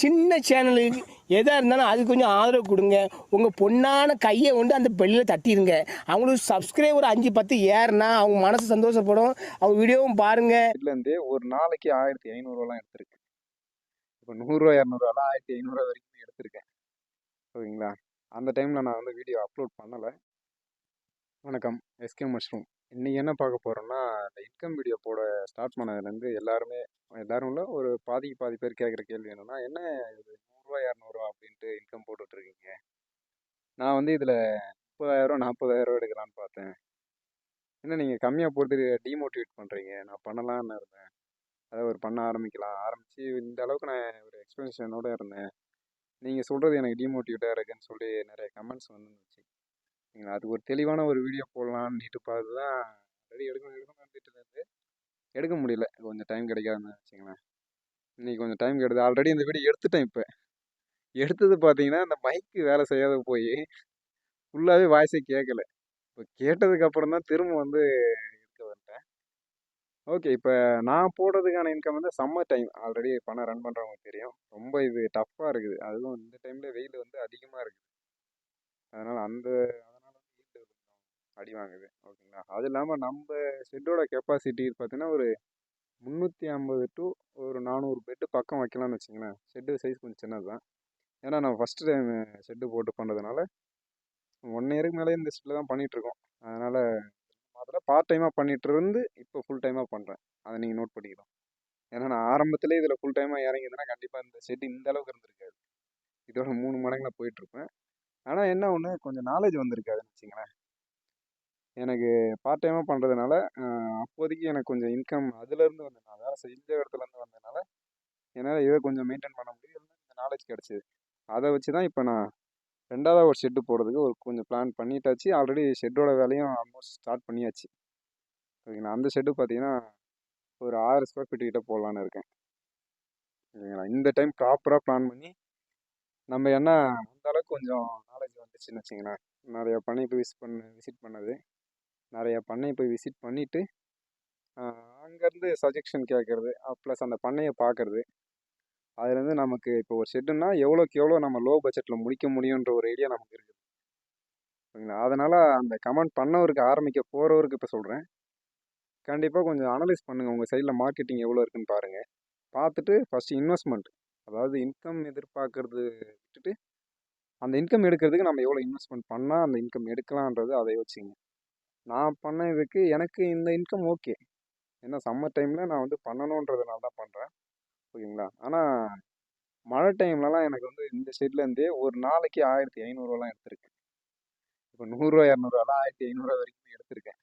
சின்ன சேனலுக்கு எதாக இருந்தாலும் அது கொஞ்சம் ஆதரவு கொடுங்க. உங்கள் பொண்ணான கையை கொண்டு அந்த பெல்லில் தட்டிடுங்க அவங்களுக்கு சப்ஸ்கிரைபர் அஞ்சு பத்து ஏறுனா அவங்க மனசு சந்தோஷப்படும். அவங்க வீடியோவும் பாருங்கள் இதுலேருந்து ஒரு நாளைக்கு ஆயிரத்தி ஐநூறுரூவாலாம் எடுத்திருக்கு. இப்போ நூறுரூவா இரநூறுவாலாம் ஆயிரத்தி ஐநூறுரூவா வரைக்கும் எடுத்திருக்கேன். ஓகேங்களா அந்த டைமில் நான் வந்து வீடியோ அப்லோட் பண்ணலை. வணக்கம். எஸ்கே மஷ்ரூம் இன்றைக்கி என்ன பார்க்க போகிறோன்னா இந்த இன்கம் வீடியோ போட ஸ்டார்ட் பண்ணதுலேருந்து எல்லாருமே எல்லாரும் இல்லை ஒரு பாதிக்கு பாதி பேர் கேட்குற கேள்வி என்னென்னா என்ன இது? நூறுரூவா இரநூறுவா? அப்படின்ட்டு இன்கம் போட்டுட்ருக்கீங்க நான் வந்து இதில் முப்பதாயிரம் நாற்பதாயிரம் எடுக்கலான்னு பார்த்தேன். என்ன நீங்கள் கம்மியாக போட்டு டீமோட்டிவேட் பண்ணுறீங்க நான் பண்ணலான்னு இருந்தேன். அதை ஒரு பண்ண ஆரம்பிக்கலாம். ஆரம்பித்து இந்த அளவுக்கு நான் ஒரு எக்ஸ்பென்ஷனோட இருந்தேன். நீங்கள் சொல்கிறது எனக்கு டிமோட்டிவேட்டாக இருக்குன்னு சொல்லி நிறைய கமெண்ட்ஸ் வந்துருந்துச்சு. அதுக்கு ஒரு தெளிவான ஒரு வீடியோ போடலான்னுட்டு பார்த்து தான் ஆல்ரெடி எடுக்கணும் எடுக்கணும்னு இருந்துட்டு எடுக்க முடியல. கொஞ்சம் டைம் கிடைக்காதுன்னு வச்சுங்களேன் இன்றைக்கி கொஞ்சம் டைம் கிடையாது ஆல்ரெடி இந்த வீடியோ எடுத்துட்டேன் இப்போ. எடுத்தது பார்த்தீங்கன்னா இந்த மைக்கு வேலை செய்யாத போய் ஃபுல்லாகவே வாய்ஸே கேட்கல இப்போ கேட்டதுக்கப்புறம் தான் திரும்ப வந்து இருக்க வந்துட்டேன். ஓகே இப்போ நான் போடுறதுக்கான இன்கம் வந்து சம்மர் டைம் ஆல்ரெடி பணம் ரன் பண்ணுறவங்க தெரியும். ரொம்ப இது டஃப்பாக இருக்குது. அதுவும் இந்த டைமில் வெயில் வந்து அதிகமாக இருக்குது. அதனால் அந்த அதனால் வந்து ஈல்டு கொஞ்சம் அடி வாங்குது. ஓகேங்களா? அது இல்லாமல் நம்ம ஷெட்டோட கெப்பாசிட்டி பார்த்தீங்கன்னா ஒரு முந்நூற்றி ஐம்பது டு ஒரு நானூறு பெட்டு பக்கம் வைக்கலாம்னு வச்சுங்களேன் ஷெட்டு சைஸ் கொஞ்சம் சின்னது தான் ஏன்னா நான் ஃபஸ்ட்டு டைம் ஷெட்டு போட்டு பண்ணுறதுனால ஒன் இயருக்கு மேலே இந்த ஷெட்டில் தான் பண்ணிகிட்ருக்கோம் அதனால் அதில் பார்ட் டைமாக பண்ணிகிட்டு இருந்து இப்போ ஃபுல் டைமாக பண்ணுறேன் அதை நீங்கள் நோட் பண்ணிக்கலாம். ஏன்னா நான் ஆரம்பத்திலே இதில் ஃபுல் டைமாக இறங்கியிருந்தேன்னா கண்டிப்பாக இந்த ஷெட் இந்த அளவுக்கு இருந்திருக்காது. இதோட மூணு மடங்கில் போயிட்டுருப்பேன். ஆனால் என்ன ஒன்று கொஞ்சம் நாலேஜ் வந்திருக்காதுன்னு வச்சுங்களேன் எனக்கு பார்ட் டைமாக பண்ணுறதுனால அப்போதைக்கு எனக்கு கொஞ்சம் இன்கம் அதுலேருந்து வந்து நான் வேலை செஞ்ச இடத்துலேருந்து வந்ததுனால என்னால் இதை கொஞ்சம் மெயின்டைன் பண்ண முடியும். இந்த நாலேஜ் கிடச்சிது. அதை வச்சு தான் இப்போ நான் ரெண்டாவது ஒரு ஷெட்டு போடுறதுக்கு ஒரு கொஞ்சம் பிளான் பண்ணிட்டாச்சு. ஆல்ரெடி ஷெட்டோட வேலையும் ஆல்மோஸ்ட் ஸ்டார்ட் பண்ணியாச்சு. ஓகேங்களா அந்த ஷெட்டு பார்த்தீங்கன்னா ஒரு ஆறு ஸ்கொயர் ஃபீட் கிட்ட போடலான்னு இருக்கேன். ஓகேங்களா இந்த டைம் ப்ராப்பராக பிளான் பண்ணி நம்ம என்ன அந்த அளவுக்கு கொஞ்சம் நாலேஜ் வந்துச்சுன்னு வச்சுங்களேன். நிறைய பண்ணை விசிட் பண்ண விசிட் பண்ணது. நிறைய பண்ணை போய் விசிட் பண்ணிவிட்டு அங்கேருந்து சஜெக்ஷன் கேட்குறது ப்ளஸ் அந்த பண்ணையை பார்க்குறது. அதுலேருந்து நமக்கு இப்போ ஒரு ஷெட்டுன்னா எவ்வளோக்கு எவ்வளோ நம்ம லோ பட்ஜெட்டில் முடிக்க முடியுன்ற ஒரு ஐடியா நமக்கு இருக்குது. ஓகேங்களா அதனால் அந்த கமெண்ட் பண்ணவருக்கு ஆரம்பிக்க போகிறவருக்கு இப்போ சொல்கிறேன் கண்டிப்பாக கொஞ்சம் அனலைஸ் பண்ணுங்கள் உங்கள் சைடில் மார்க்கெட்டிங் எவ்வளோ இருக்குன்னு பாருங்கள் பார்த்துட்டு ஃபஸ்ட்டு இன்வெஸ்ட்மெண்ட் அதாவது இன்கம் எதிர்பார்க்கறது விட்டுட்டு அந்த இன்கம் எடுக்கிறதுக்கு நம்ம எவ்வளோ இன்வெஸ்ட்மெண்ட் பண்ணால் அந்த இன்கம் எடுக்கலான்றது அதை யோசிச்சிங்க நான் பண்ண இதுக்கு எனக்கு இந்த இன்கம் ஓகே ஏன்னா சம்மர் டைமில் நான் வந்து பண்ணணுன்றதுனால தான் பண்ணுறேன் ஓகேங்களா ஆனால் மழை டைம்லலாம் எனக்கு வந்து இந்த சைட்லேருந்தே ஒரு நாளைக்கு ஆயிரத்தி ஐநூறுரூவாலாம் எடுத்திருக்கேன். இப்போ நூறுரூவா இரநூறுவாலாம் ஆயிரத்தி ஐநூறுரூவா வரைக்கும் எடுத்திருக்கேன்.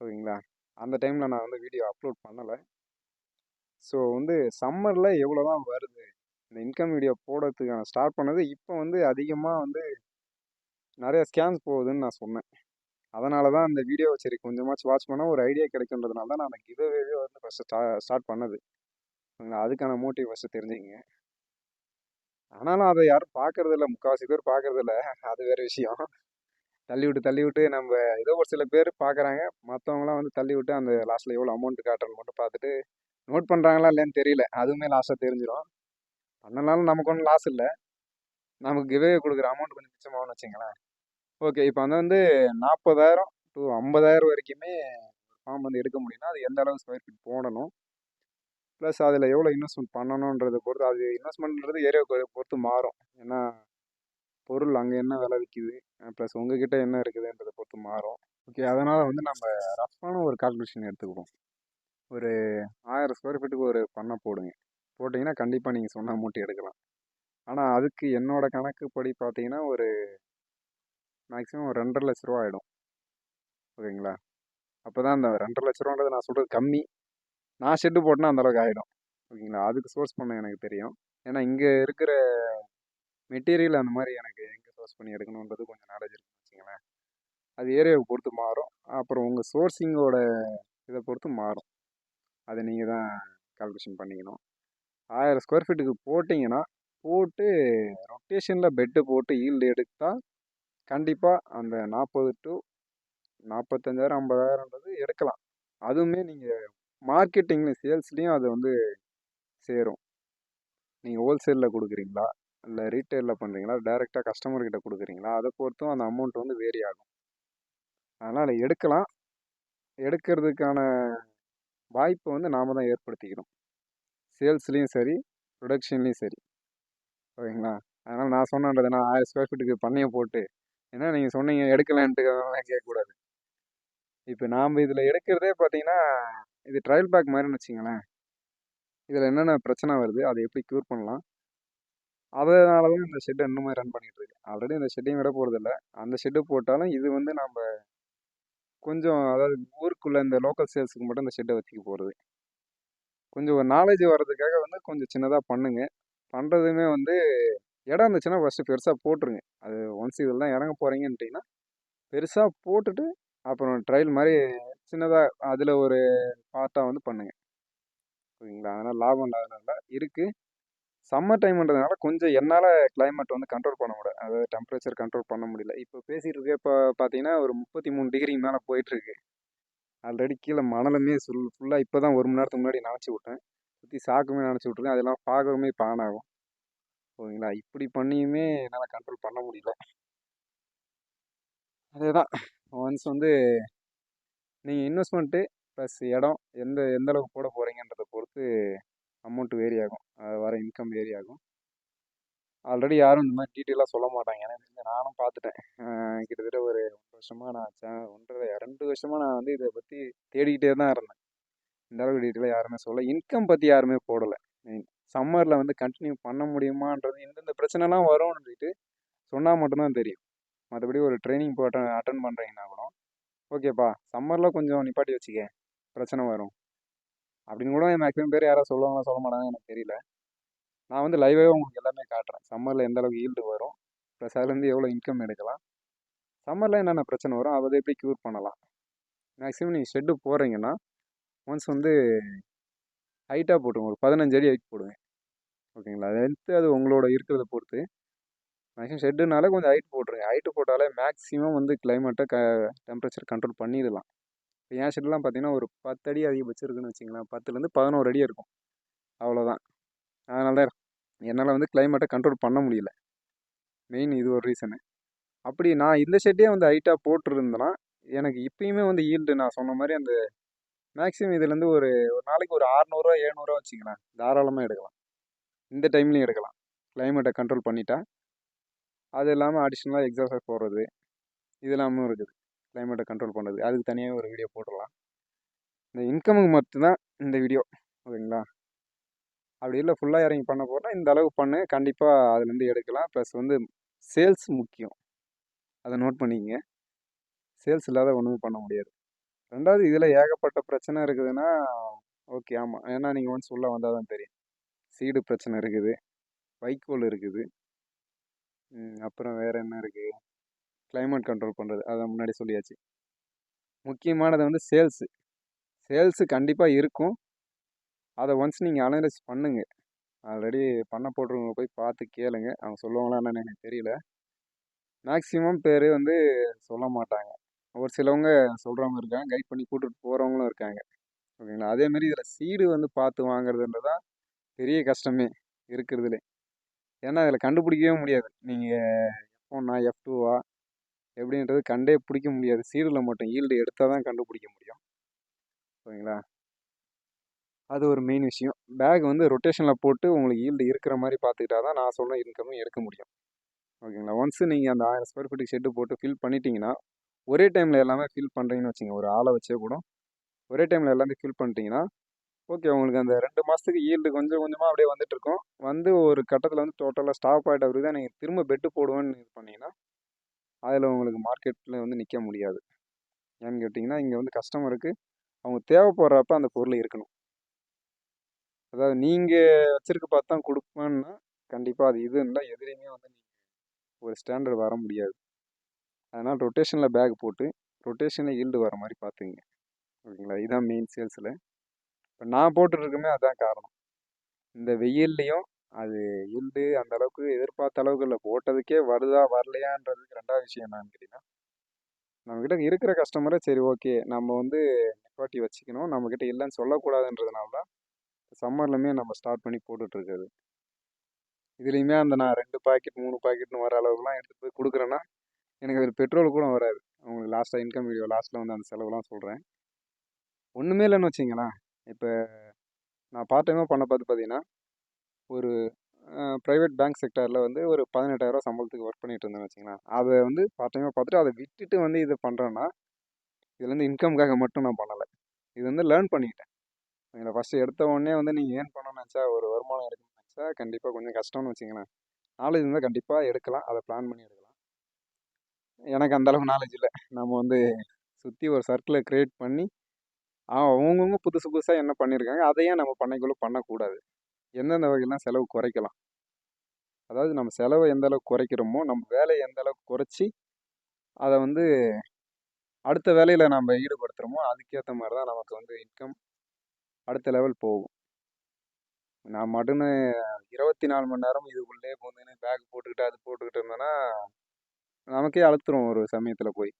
ஓகேங்களா அந்த டைமில் நான் வந்து வீடியோ அப்லோட் பண்ணலை. ஸோ வந்து சம்மரில் எவ்வளோ தான் வருது இந்த இன்கம் வீடியோ போடுறதுக்கான ஸ்டார்ட் பண்ணது இப்போ வந்து அதிகமாக வந்து நிறையா ஸ்கேம்ஸ் போகுதுன்னு நான் சொன்னேன். அதனால தான் அந்த வீடியோ சரி கொஞ்சமாச்சும் வாட்ச் பண்ணால் ஒரு ஐடியா கிடைக்குன்றதுனால தான் நான் அந்த கிவ்அவே வந்து ஃபஸ்ட்டு ஸ்டா ஸ்டார்ட் பண்ணது. அதுக்கான மோட்டிவ் ஃபஸ்ட்டு தெரிஞ்சுங்க ஆனாலும் அதை யாரும் பார்க்கறதில்ல முக்கால்வாசி பேர் பார்க்கறதில்ல அது வேறு விஷயம். தள்ளி விட்டு தள்ளி விட்டு நம்ம ஏதோ ஒரு சில பேர் பார்க்குறாங்க மற்றவங்களாம் வந்து தள்ளி விட்டு அந்த லாஸ்ட்டில் எவ்வளோ அமௌண்ட் காட்டுறன்னு மட்டும் பார்த்துட்டு நோட் பண்ணுறாங்களா இல்லைன்னு தெரியல. அதுவுமே லாஸ்ட்டாக தெரிஞ்சிடும் பண்ணனாலும் நமக்கு ஒன்றும் லாஸ் இல்லை. நமக்கு கிவே கொடுக்குற அமௌண்ட் கொஞ்சம் மிச்சமாகனு வச்சுங்களேன். ஓகே இப்போ வந்து வந்து நாற்பதாயிரம் டு ஐம்பதாயிரம் வரைக்குமே ஃபார்ம் வந்து எடுக்க முடியும்னா அது எந்த அளவு ஸ்கொயர் ஃபீட் போடணும். ப்ளஸ் அதில் எவ்வளோ இன்வெஸ்ட்மெண்ட் பண்ணணுன்றதை பொறுத்து அது இன்வெஸ்ட்மெண்ட்ன்றது ஏரியாவுக்கு பொறுத்து மாறும். ஏன்னா பொருள் அங்கே என்ன விலை விற்கிது ப்ளஸ் உங்ககிட்ட என்ன இருக்குதுன்றதை பொறுத்து மாறும். ஓகே அதனால் வந்து நம்ம ரஃப்பான ஒரு கால்குலேஷன் எடுத்துக்குவோம். ஒரு ஆயிரம் ஸ்கொயர் ஃபீட்டுக்கு ஒரு பண்ணை போடுங்க. போட்டிங்கன்னா கண்டிப்பாக நீங்கள் சொன்ன அமௌண்ட் எடுக்கலாம். ஆனால் அதுக்கு என்னோடய கணக்குப்படி பார்த்தீங்கன்னா ஒரு மேக்ஸிமம் ஒரு ரெண்டரை லட்ச ரூபா ஆகிடும் ஓகேங்களா? அப்போ தான் அந்த ரெண்டரை லட்ச ரூபான்றது நான் சொல்கிறது கம்மி. நான் ஷெட்டு போட்டேன்னா அந்தளவுக்கு ஆகிடும் ஓகேங்களா? அதுக்கு சோர்ஸ் பண்ண எனக்கு தெரியும். ஏன்னா இங்கே இருக்கிற மெட்டீரியல் அந்த மாதிரி எனக்கு எங்கே சோர்ஸ் பண்ணி எடுக்கணுன்றது கொஞ்சம் நாலேஜ் இருக்குன்னு வச்சுங்களேன் அது ஏரியாவை பொறுத்து மாறும். அப்புறம் உங்கள் சோர்ஸிங்கோட இதை பொறுத்து மாறும். அதை நீங்கள் தான் கால்குலேஷன் பண்ணிக்கணும். ஆயிரம் ஸ்கொயர் ஃபீட்டுக்கு போட்டிங்கன்னா போட்டு ரொட்டேஷனில் பெட்டு போட்டு ஈல்டு எடுத்தால் கண்டிப்பாக அந்த நாற்பது டு நாற்பத்தஞ்சாயிரம் ஐம்பதாயிரம்ன்றது எடுக்கலாம். அதுவுமே நீங்கள் மார்க்கெட்டிங்கில் சேல்ஸ்லேயும் அது வந்து சேரும். நீங்கள் ஹோல்சேலில் கொடுக்குறீங்களா? இல்லை ரீட்டெயிலில் பண்ணுறீங்களா டேரெக்டாக கஸ்டமர்கிட்ட கொடுக்குறீங்களா? அதை பொறுத்தும் அந்த அமௌண்ட் வந்து வேரி ஆகும். அதனால் எடுக்கலாம். எடுக்கிறதுக்கான வாய்ப்பை வந்து நாம் தான் ஏற்படுத்திக்கணும். சேல்ஸ்லேயும் சரி ப்ரொடக்ஷன்லேயும் சரி. ஓகேங்களா? அதனால் நான் சொன்னது நான் ஆயிரம் ஸ்கொயர் ஃபீட்டுக்கு பண்ணையை போட்டு ஏன்னா நீங்கள் சொன்னீங்க எடுக்கலான்ட்டு அதெல்லாம் கேட்கக்கூடாது. இப்போ நாம் இதில் எடுக்கிறதே பார்த்தீங்கன்னா இது ட்ரையல் பேக் மாதிரின்னு வச்சிங்களேன். இதில் என்னென்ன பிரச்சனை வருது அதை எப்படி க்யூர் பண்ணலாம்? அதனால தான் இந்த ஷெட்டை இன்னுமே ரன் பண்ணிட்டு இருக்கு. ஆல்ரெடி இந்த ஷெட்டையும் விட போகிறதில்ல அந்த ஷெட்டு போட்டாலும் இது வந்து நம்ம கொஞ்சம் அதாவது ஊருக்குள்ளே இந்த லோக்கல் சேல்ஸுக்கு மட்டும் இந்த ஷெட்டை வச்சுக்க போகிறது கொஞ்சம் ஒரு நாலேஜ் வர்றதுக்காக வந்து கொஞ்சம் சின்னதாக பண்ணுங்க. பண்ணுறதுமே வந்து இடம் இருந்துச்சுன்னா ஃபஸ்ட்டு பெருசாக போட்டுருங்க. அது ஒன்ஸ் இதெல்லாம் இறங்க போகிறீங்கன்ட்டிங்கன்னா பெருசாக போட்டுட்டு அப்புறம் ட்ரையல் மாதிரி சின்னதாக அதில் ஒரு பார்ட்டாக வந்து பண்ணுங்க. ஓகேங்களா அதனால் லாபம் இல்லாதனால இருக்குது சம்மர் டைம்ன்றதுனால கொஞ்சம் என்னால் கிளைமேட் வந்து கண்ட்ரோல் பண்ண முடியல. அதாவது டெம்பரேச்சர் கண்ட்ரோல் பண்ண முடியல. இப்போ பேசிகிட்டு இருக்க இப்போ பார்த்தீங்கன்னா ஒரு முப்பத்தி மூணு டிகிரி மேலே போயிட்டுருக்கு. ஆல்ரெடி கீழே மணலுமே சுல் ஃபுல்லாக இப்போ தான் ஒரு மணி நேரத்துக்கு முன்னாடி நினச்சி விட்டேன். சுற்றி சாக்குமே நினச்சி விட்ருக்கேன் அதெல்லாம் பார்க்கவுமே பானாகும் ஓகேங்களா இப்படி பண்ணியுமே என்னால் கண்ட்ரோல் பண்ண முடியல. அதே தான் ஒன்ஸ் வந்து நீங்கள் இன்வெஸ்ட்மெண்ட்டு ப்ளஸ் இடம் எந்த எந்த அளவுக்கு போட போகிறீங்கன்றதை பொறுத்து அமௌண்ட் வேரி ஆகும். வர இன்கம் வேரி ஆகும். ஆல்ரெடி யாரும் இந்த மாதிரி டீட்டெயிலாக சொல்ல மாட்டாங்க. ஏன்னா நானும் பார்த்துட்டேன். கிட்டத்தட்ட ஒரு ஒன்று வருஷமாக நான் ஒன்றரை ரெண்டு வருஷமாக நான் வந்து இதை பற்றி தேடிக்கிட்டே தான் இருந்தேன். இந்த அளவுக்கு டீட்டெயிலாக யாருமே சொல்ல இன்கம் பற்றி யாருமே போடலை. மெயின் சம்மரில் வந்து கண்டினியூ பண்ண முடியுமான்றது இந்தந்த பிரச்சனைலாம் வரும்னு சொல்லிட்டு சொன்னால் மட்டும்தான் தெரியும். மற்றபடி ஒரு ட்ரைனிங் போட்ட அட்டன் பண்ணுறீங்கன்னா கூட ஓகேப்பா சம்மரில் கொஞ்சம் நிப்பாட்டி வச்சுக்க பிரச்சனை வரும். அப்படின்னு கூட மேக்ஸிமம் பேர் யாராவது சொல்லுவாங்களா சொல்ல மாட்டாங்க எனக்கு தெரியல. நான் வந்து லைவாகவே உங்களுக்கு எல்லாமே காட்டுறேன். சம்மரில் எந்த அளவுக்கு ஈல்டு வரும் ப்ளஸ் அதுலேருந்து எவ்வளோ இன்கம் எடுக்கலாம். சம்மரில் என்னென்ன பிரச்சனை வரும் அதை எப்படி க்யூர் பண்ணலாம். மேக்ஸிமம் நீங்கள் ஷெட்டு போகிறீங்கன்னா ஒன்ஸ் வந்து ஹைட்டாக போட்டுருங்க ஒரு பதினஞ்சு அடி ஹைட் போடுவேன் ஓகேங்களா? அது அது உங்களோட இருக்கிறத பொறுத்து. மேக்ஸிமம் ஷெட்டுனால கொஞ்சம் ஹைட் போட்டுருங்க ஹைட்டு போட்டாலே மேக்ஸிமம் வந்து கிளைமேட்டை க டெம்பரேச்சர் கண்ட்ரோல் பண்ணிடலாம். இப்போ என் ஷெட்லாம் பார்த்தீங்கன்னா ஒரு பத்து அடி அதிகபட்சம் இருக்குன்னு வச்சிங்களேன் பத்துலேருந்து பதினோரு அடி இருக்கும். அவ்வளோதான். அதனால தான் என்னால் வந்து கிளைமேட்டை கண்ட்ரோல் பண்ண முடியல. மெயின் இது ஒரு ரீசனு. அப்படி நான் இந்த ஷெட்டே வந்து ஹைட்டாக போட்டிருந்தேன்னா எனக்கு இப்பயுமே வந்து ஈல்டு. நான் சொன்ன மாதிரி அந்த மேக்ஸிமம் இதுலேருந்து ஒரு ஒரு நாளைக்கு ஒரு ஆறுநூறுவா எழுநூறுவா வச்சுக்கலாம் தாராளமாக எடுக்கலாம். இந்த டைம்லையும் எடுக்கலாம் கிளைமேட்டை கண்ட்ரோல் பண்ணிட்டா அது இல்லாமல் அடிஷ்னலாக எக்ஸாசைஸ் போடுறது இது இருக்குது. கிளைமேட்டை கண்ட்ரோல் பண்ணுறது அதுக்கு தனியாக ஒரு வீடியோ போட்டுடலாம் இந்த இன்கமுக்கு மட்டும்தான் இந்த வீடியோ ஓகேங்களா அப்படி இல்லை ஃபுல்லாக இறங்கி பண்ண போனால் இந்த அளவுக்கு பண்ணு கண்டிப்பாக அதுலேருந்து எடுக்கலாம். ப்ளஸ் வந்து சேல்ஸ் முக்கியம். அதை நோட் பண்ணிக்கங்க. சேல்ஸ் இல்லாத ஒன்றுமே பண்ண முடியாது. ரெண்டாவது இதில் ஏகப்பட்ட பிரச்சனை இருக்குதுன்னா ஓகே ஆமாம் ஏன்னா நீங்கள் ஒன்ஸ் உள்ளே வந்தால் தான் தெரியும். சீடு பிரச்சனை இருக்குது. வைக்கோல் இருக்குது. அப்புறம் வேறு என்ன இருக்குது கிளைமேட் கண்ட்ரோல் பண்ணுறது அதை முன்னாடி சொல்லியாச்சு. முக்கியமானது வந்து சேல்ஸு சேல்ஸு கண்டிப்பாக இருக்கும். அதை ஒன்ஸ் நீங்கள் அனலைஸ் பண்ணுங்கள் ஆல்ரெடி பண்ண போட்டுருவங்க போய் பார்த்து கேளுங்க. அவங்க சொல்லுவாங்களா எனக்கு தெரியல. மேக்ஸிமம் பேர் வந்து சொல்ல மாட்டாங்க. ஒரு சிலவங்க சொல்கிறவங்க இருக்காங்க கைட் பண்ணி கூட்டுட்டு போகிறவங்களும் இருக்காங்க. ஓகேங்களா? அதேமாரி இதில் சீடு வந்து பார்த்து வாங்குறதுன்றது தான் பெரிய கஷ்டமே இருக்கிறதுலே. ஏன்னா அதில் கண்டுபிடிக்கவே முடியாது. நீங்கள் எஃப் ஒன்னா எஃப் டூவா எப்படின்றது கண்டே பிடிக்க முடியாது. சீடில் மட்டும் ஈல்டு எடுத்தால் தான் கண்டுபிடிக்க முடியும். ஓகேங்களா அது ஒரு மெயின் விஷயம். பேக் வந்து ரொட்டேஷனில் போட்டு உங்களுக்கு ஈல்டு இருக்கிற மாதிரி பார்த்துக்கிட்டா தான் நான் சொன்ன இன்கமும் எடுக்க முடியும். ஓகேங்களா ஒன்ஸ் நீங்கள் அந்த ஆயிரம் ஸ்கொயர் ஃபீட்டுக்கு ஷெட்டு போட்டு ஃபில் பண்ணிட்டீங்கன்னா ஒரே டைமில் எல்லாமே ஃபில் பண்ணுறீங்கன்னு வச்சுங்க ஒரு ஆளை வச்சே கூட. ஒரே டைமில் எல்லாமே ஃபில் பண்ணிட்டீங்கன்னா ஓகே உங்களுக்கு அந்த ரெண்டு மாதத்துக்கு ஈல்டு கொஞ்சம் கொஞ்சமாக அப்படியே வந்துட்டுருக்கோம். வந்து ஒரு கட்டத்தில் வந்து டோட்டலாக ஸ்டாப் ஆகிட்ட பிறகு தான் நீங்கள் திரும்ப பெட்டு போடுவேன்னு இது பண்ணிங்கன்னா அதில் உங்களுக்கு மார்க்கெட்டில் வந்து நிற்க முடியாது. ஏன்னு கேட்டிங்கன்னா இங்கே வந்து கஸ்டமருக்கு அவங்க தேவைப்படுறப்ப அந்த பொருள் இருக்கணும். அதாவது நீங்கள் வச்சிருக்க பார்த்து தான் கொடுப்பேன்னா கண்டிப்பாக அது இது இல்லை எதிரையுமே வந்து நீங்கள் ஒரு ஸ்டாண்டர்ட் வர முடியாது. அதனால் ரொட்டேஷனில் பேக் போட்டு ரொட்டேஷனில் ஈல்டு வர மாதிரி பார்த்துங்க ஓகேங்களா? இதுதான் மெயின் சேல்ஸில் இப்போ நான் போட்டுருக்கமே அதுதான் காரணம். இந்த வெயில்லையும் அது ஈல்டு அந்த அளவுக்கு எதிர்பார்த்த அளவுக்கு இல்லை. போட்டதுக்கே வருதா வரலையான்றதுக்கு ரெண்டாவது விஷயம் என்னன்னு கேட்டிங்கன்னா நம்மக்கிட்ட இருக்கிற கஸ்டமரை சரி ஓகே நம்ம வந்து நிப்பாட்டி வச்சுக்கணும். நம்மக்கிட்ட இல்லைன்னு சொல்லக்கூடாதுன்றதுனால தான் சம்மர்லையுமே நம்ம ஸ்டார்ட் பண்ணி போட்டுட்ருக்குது இதுலேயுமே அந்த நான் ரெண்டு பாக்கெட் மூணு பாக்கெட்னு வர அளவுக்குலாம் எடுத்துகிட்டு போய் கொடுக்குறேன்னா எனக்கு அதில் பெட்ரோல் கூட வராது. உங்களுக்கு லாஸ்ட்டாக இன்கம் வீடியோ லாஸ்ட்டில் வந்து அந்த செலவுலாம் சொல்கிறேன் ஒன்றுமே இல்லைன்னு வச்சிங்களேன். இப்போ நான் பார்ட் டைமாக பண்ண பார்த்து பார்த்தீங்கன்னா ஒரு ப்ரைவேட் பேங்க் செக்டாரில் வந்து ஒரு பதினெட்டாயிரரூவா சம்பளத்துக்கு ஒர்க் பண்ணிகிட்டு இருந்தேன்னு வச்சிங்களேன் அதை வந்து பார்ட் டைமாக பார்த்துட்டு அதை விட்டுட்டு வந்து இது பண்ணுறேன்னா இதுலேருந்து இன்கம்காக மட்டும் நான் பண்ணலை. இது வந்து லேர்ன் பண்ணிக்கிட்டேன் இதில் ஃபஸ்ட்டு எடுத்த உடனே வந்து நீங்கள் ஏர்ன் பண்ணணும்னு நினச்சா ஒரு வருமானம் எடுக்கணும்னு நினச்சா கண்டிப்பாக கொஞ்சம் கஷ்டம்னு வச்சிங்களேன் நாலேஜ் இருந்தால் கண்டிப்பாக எடுக்கலாம். அதை பிளான் பண்ணி எடுக்கலாம். எனக்கு அந்தளவுக்கு நாலேஜ் இல்லை. நம்ம வந்து சுற்றி ஒரு சர்க்கிளை க்ரியேட் பண்ணி அவங்கவுங்க புதுசு புதுசாக என்ன பண்ணியிருக்காங்க அதையே நம்ம பண்ணைக்குள்ளே பண்ணக்கூடாது. எந்தெந்த வகையெல்லாம் செலவு குறைக்கலாம். அதாவது நம்ம செலவை எந்த அளவுக்கு குறைக்கிறோமோ நம்ம வேலையை எந்த அளவுக்கு குறைச்சி அதை வந்து அடுத்த வேலையில் நம்ம ஈடுபடுத்துகிறோமோ அதுக்கேற்ற மாதிரி தான் நமக்கு வந்து இன்கம் அடுத்த லெவல் போகும். நான் மட்டும்னு இருபத்தி நாலு மணி நேரம் இதுக்குள்ளே போந்துன்னு பேக் போட்டுக்கிட்டு அது போட்டுக்கிட்டு இருந்தேன்னா நமக்கே அழுத்துரும் ஒரு சமயத்தில் போய்.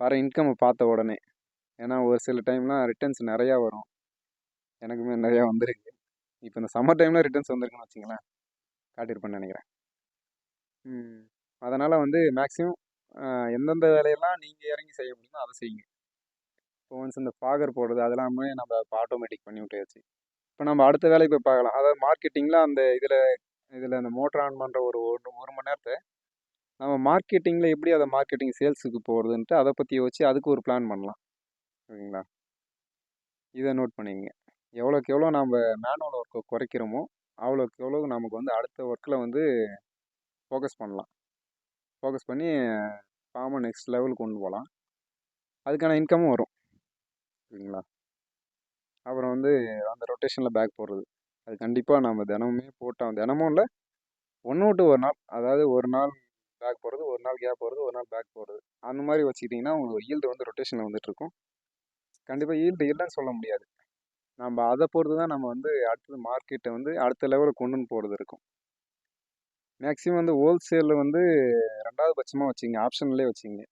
வர இன்கம் பார்த்த உடனே. ஏன்னா ஒரு சில டைம்லாம் ரிட்டர்ன்ஸ் நிறையா வரும். எனக்குமே நிறையா வந்திருக்கு. இப்போ இந்த சம்மர் டைமில் ரிட்டர்ன்ஸ் வந்திருக்குன்னு வச்சிங்களேன் காட்டியிருப்பேன்னு நினைக்கிறேன். அதனால் வந்து மேக்ஸிமம் எந்தெந்த வேலையெல்லாம் நீங்கள் இறங்கி செய்ய முடியுமோ அதை செய்யுங்க. இப்போ ஒன்ஸ் இந்த ஃபாகர் போடுறது அதெல்லாமே நம்ம இப்போ ஆட்டோமேட்டிக் பண்ணி விட்டாச்சு. இப்போ நம்ம அடுத்த வேலைக்கு போய் பார்க்கலாம். அதாவது மார்க்கெட்டிங்கில் அந்த இதில் இதில் அந்த மோட்டர் ஆன் பண்ணுற ஒரு ஒரு ஒரு மணி நேரத்தை நம்ம மார்க்கெட்டிங்கில் எப்படி அதை மார்க்கெட்டிங் சேல்ஸுக்கு போகிறதுன்ட்டு அதை பற்றி யோசிச்சு அதுக்கு ஒரு பிளான் பண்ணலாம். சரிங்களா? இதை நோட் பண்ணிக்கங்க எவ்வளோக்கு எவ்வளோ நம்ம மேனுவல் ஒர்க்கை குறைக்கிறோமோ அவ்வளோக்கு எவ்வளோ நமக்கு வந்து அடுத்த ஒர்க்கில் வந்து ஃபோக்கஸ் பண்ணலாம். ஃபோக்கஸ் பண்ணி ஃபார்மை நெக்ஸ்ட் லெவலுக்கு கொண்டு போகலாம். அதுக்கான இன்கமும் வரும். சரிங்களா? அப்புறம் வந்து அந்த ரொட்டேஷனில் பேக் போடுறது. அது கண்டிப்பாக நம்ம தினமுமே போட்டோம் தினமும் இல்லை ஒன்று விட்டு ஒரு நாள் அதாவது ஒரு நாள் பேக் போடுறது ஒரு நாள் கேப் போடுறது ஒரு நாள் பேக் போடுறது. அந்த மாதிரி வச்சுக்கிட்டிங்கன்னா உங்களுக்கு ஈல்டு வந்து ரொட்டேஷனில் வந்துட்டுருக்கும் கண்டிப்பாக ஈல்டு இல்லைன்னு சொல்ல முடியாது. நம்ம அதை பொறுத்து தான் நம்ம வந்து அடுத்தது மார்க்கெட்டை வந்து அடுத்த லெவலில் கொண்டுன்னு போகிறது இருக்கும். மேக்ஸிமம் வந்து ஹோல்சேலில் வந்து ரெண்டாவது பட்சமாக வச்சுங்க ஆப்ஷன்லேயே வச்சுங்க.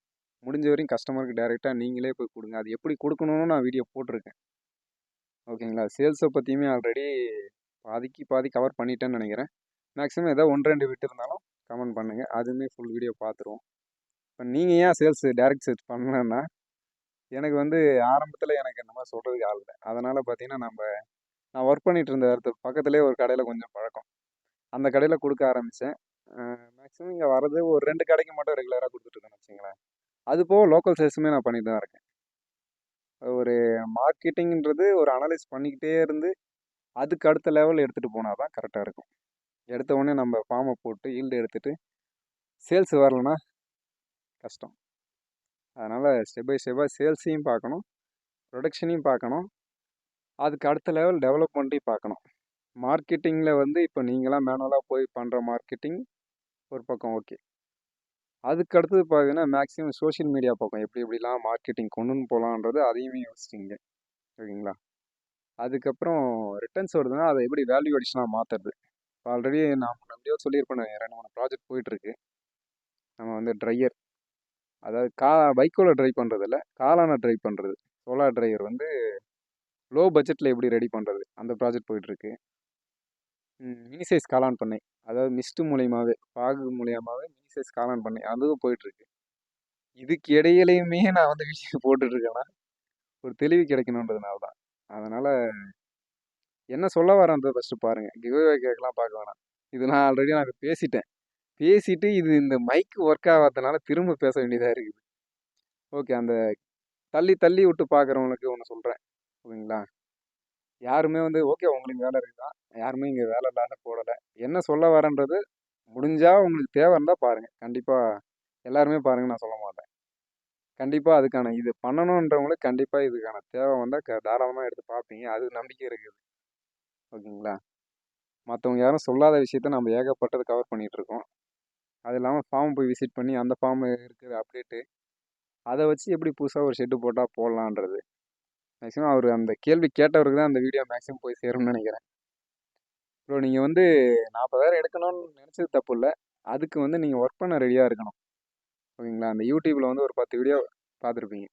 முடிஞ்ச வரையும் கஸ்டமருக்கு டைரெக்டாக நீங்களே போய் கொடுங்க. அது எப்படி கொடுக்கணும்னு நான் வீடியோ போட்டிருக்கேன். ஓகேங்களா சேல்ஸை பற்றியுமே ஆல்ரெடி பாதிக்கு பாதி கவர் பண்ணிட்டேன்னு நினைக்கிறேன். மேக்ஸிமம் ஏதோ ஒன்று ரெண்டு விட்டு இருந்தாலும் கமெண்ட் பண்ணுங்கள் அதுவுமே ஃபுல் வீடியோ பார்த்துருவோம். இப்போ நீங்கள் ஏன் சேல்ஸ் டேரெக்ட் சேல்ஸ் பண்ணலன்னா எனக்கு வந்து ஆரம்பத்தில் எனக்கு என்னமோ சொல்கிறதுக்கு ஆள் இல்லை. அதனால் பார்த்தீங்கன்னா நம்ம நான் ஒர்க் பண்ணிகிட்டு இருந்த இடத்துக்கு பக்கத்துலேயே ஒரு கடையில் கொஞ்சம் பழக்கம். அந்த கடையில் கொடுக்க ஆரம்பித்தேன் மேக்ஸிமம் இங்கே வர்றது ஒரு ரெண்டு கடைக்கு மட்டும் ரெகுலராக கொடுத்துட்ருக்கேன்னு வச்சுங்களேன். அது போக லோக்கல் சேல்ஸுமே நான் பண்ணிட்டு தான் இருக்கேன். ஒரு மார்க்கெட்டிங்கிறது ஒரு அனலைஸ் பண்ணிக்கிட்டே இருந்து அதுக்கு அடுத்த லெவல் எடுத்துகிட்டு போனால் தான் கரெக்டாக இருக்கும். எடுத்த உடனே நம்ம ஃபார்மை போட்டு ஈல்டு எடுத்துகிட்டு சேல்ஸ் வரலன்னா கஷ்டம். அதனால் ஸ்டெப் பை ஸ்டெப்பாக சேல்ஸையும் பார்க்கணும் ப்ரொடக்ஷனையும் பார்க்கணும். அதுக்கு அடுத்த லெவல் டெவலப்மெண்ட்டையும் பார்க்கணும். மார்க்கெட்டிங்கில் வந்து இப்போ நீங்களாம் மேனுவலாக போய் பண்ணுற மார்க்கெட்டிங் ஒரு பக்கம் ஓகே அதுக்கு அடுத்தது பார்த்தீங்கன்னா மேக்ஸிமம் சோஷியல் மீடியா பக்கம் எப்படி எப்படிலாம் மார்க்கெட்டிங் கொண்டுன்னு போகலான்றது அதையுமே யோசிச்சிங்க ஓகேங்களா அதுக்கப்புறம் ரிட்டர்ன்ஸ் வருதுன்னா அதை எப்படி வேல்யூ அடிஷனாக மாற்றுறது இப்போ ஆல்ரெடி நான் முன்னாடியோ சொல்லியிருப்பேன் ரெண்டு மூணு ப்ராஜெக்ட் போயிட்டுருக்கு. நம்ம வந்து ட்ரையர் அதாவது கா பைக்கோவில் ட்ரை பண்ணுறதில்ல காலான ட்ரை பண்ணுறது சோலார் டிரைவர் வந்து லோ பட்ஜெட்டில் எப்படி ரெடி பண்ணுறது அந்த ப்ராஜெக்ட் போயிட்டுருக்கு. மினி சைஸ் காளான் பண்ணை அதாவது மிஸ்ட்டு மூலியமாகவே பாகு மூலியமாகவே மினி சைஸ் காளான் பண்ணை அதுவும் போயிட்டுருக்கு. இதுக்கு இடையிலையுமே நான் வந்து விஷயம் போட்டுட்ருக்கேன்னா ஒரு தெளிவு கிடைக்கணுன்றதுனால தான். அதனால் என்ன சொல்ல வரேன்றதை ஃபஸ்ட்டு பாருங்கள் கிவ்வே கேட்கலாம் பார்க்க வேணாம். இது நான் ஆல்ரெடி நான் பேசிட்டேன். பேசிட்டு இது இந்த மைக் ஒர்க் ஆகாதனால திரும்ப பேச வேண்டியதாக இருக்குது. ஓகே அந்த தள்ளி தள்ளி விட்டு பார்க்குறவங்களுக்கு ஒன்று சொல்கிறேன் ஓகேங்களா யாருமே வந்து ஓகே உங்களுக்கு வேலை இருக்குதான் யாருமே இங்கே வேலை இல்லாத போடலை. என்ன சொல்ல வரேன்றது முடிஞ்சால் உங்களுக்கு தேவை இருந்தால் பாருங்கள் கண்டிப்பாக எல்லாருமே பாருங்கள் நான் சொல்ல மாட்டேன். கண்டிப்பாக அதுக்கான இது பண்ணணுன்றவங்களுக்கு கண்டிப்பாக இதுக்கான தேவை வந்தால் க தாராளமாக எடுத்து பார்ப்பீங்க அது நம்பிக்கை இருக்குது. ஓகேங்களா மற்றவங்க யாரும் சொல்லாத விஷயத்த நம்ம ஏகப்பட்டது கவர் பண்ணிகிட்ருக்கோம் அது இல்லாமல் ஃபார்ம் போய் விசிட் பண்ணி அந்த ஃபார்ம் இருக்கிற அப்டேட்டு அதை வச்சு எப்படி புதுசாக ஒரு ஷெட்டு போட்டால் போடலான்றது மேக்ஸிமம் அவர் அந்த கேள்வி கேட்டவருக்கு தான் அந்த வீடியோ மேக்ஸிமம் போய் சேரும்னு நினைக்கிறேன். ப்ரோ நீங்கள் வந்து நாற்பதாயிரம் எடுக்கணும்னு நினச்சது தப்பு இல்லை. அதுக்கு வந்து நீங்கள் ஒர்க் பண்ண ரெடியாக இருக்கணும். ஓகேங்களா? அந்த யூடியூப்பில் வந்து ஒரு பத்து வீடியோ பார்த்துருப்பீங்க.